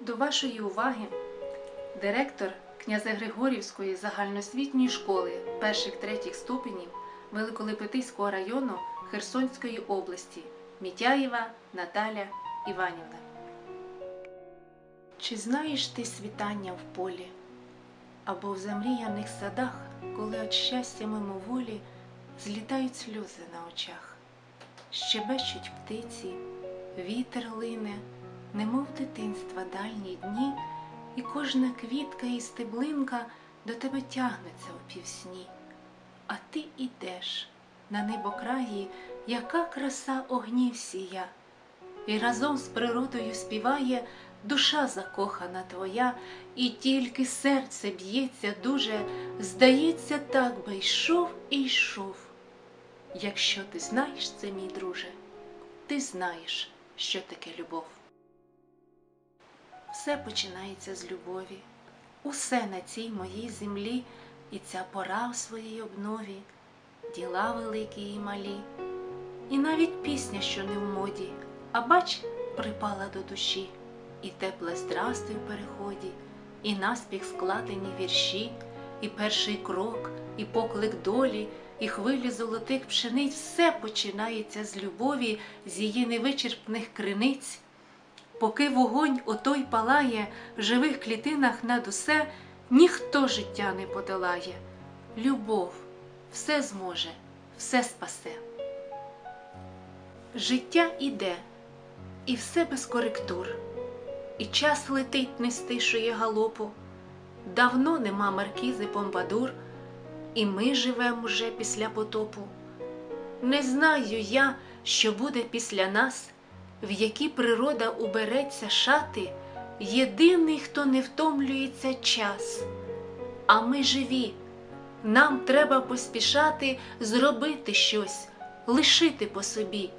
До вашої уваги директор Князегригорівської загальноосвітньої школи перших-третіх ступенів Великолепетиського району Херсонської області Мітяєва Наталя Іванівна. Чи знаєш ти світання в полі або в замріяних садах, коли от щастя мимоволі злітають сльози на очах, щебечуть птиці, вітер лине, немов дитинства дальні дні, і кожна квітка і стеблинка до тебе тягнеться у півсні. А ти ідеш на небокраї, яка краса огнів сія, і разом з природою співає душа закохана твоя, і тільки серце б'ється дуже, здається, так би йшов і йшов. Якщо ти знаєш це, мій друже, ти знаєш, що таке любов. Все починається з любові, усе на цій моїй землі, і ця пора в своїй обнові, діла великі і малі, і навіть пісня, що не в моді, а бач, припала до душі, і тепле здрастуй в переході, і наспіх складені вірші, і перший крок, і поклик долі, і хвилі золотих пшениць, все починається з любові, з її невичерпних криниць. Поки вогонь отой палає в живих клітинах над усе, ніхто життя не подолає. Любов все зможе, все спасе. Життя іде, і все без коректур, і час летить, не стишує галопу. Давно нема маркізи Помпадур, і ми живемо уже після потопу. Не знаю я, що буде після нас, в які природа убереться шати, єдиний, хто не втомлюється час. А ми живі, нам треба поспішати зробити щось, лишити по собі.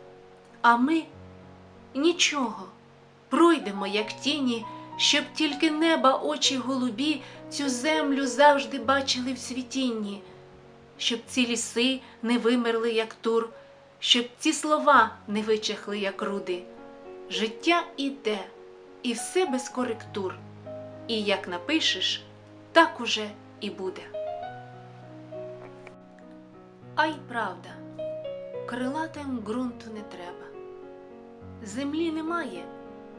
А ми нічого, пройдемо, як тіні, щоб тільки неба очі голубі цю землю завжди бачили в світінні, щоб ці ліси не вимерли, як тур, щоб ці слова не вичахли, як руди. Життя іде, і все без коректур. І як напишеш, так уже і буде. А й правда, крилатим ґрунту не треба. Землі немає,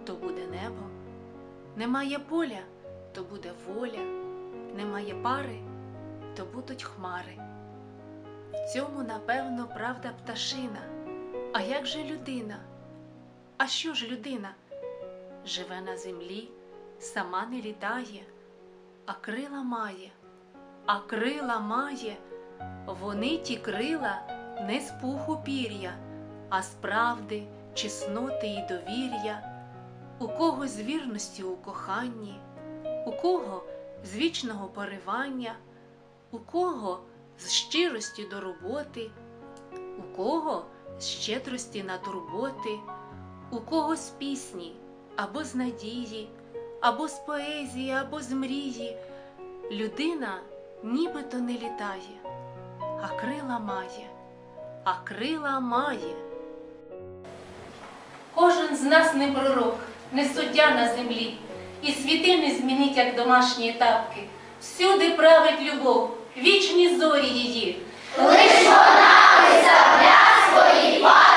то буде небо, немає поля, то буде воля, немає пари, то будуть хмари. В цьому, напевно, правда пташина. А як же людина? А що ж людина? Живе на землі, сама не літає, а крила має, а крила має, вони ті крила не з пуху пір'я, а з правди, чесноти і довір'я, у кого з вірності у коханні, у кого з вічного поривання, у кого з щирості до роботи, у кого з щедрості на турботи, у кого з пісні або з надії, або з поезії, або з мрії. Людина нібито не літає, а крила має, а крила має. Кожен з нас не пророк, не суддя на землі, і світи не змінить, як домашні тапки. Всюди править любов, вічні зорі її. Лиш вона виставля свої патумні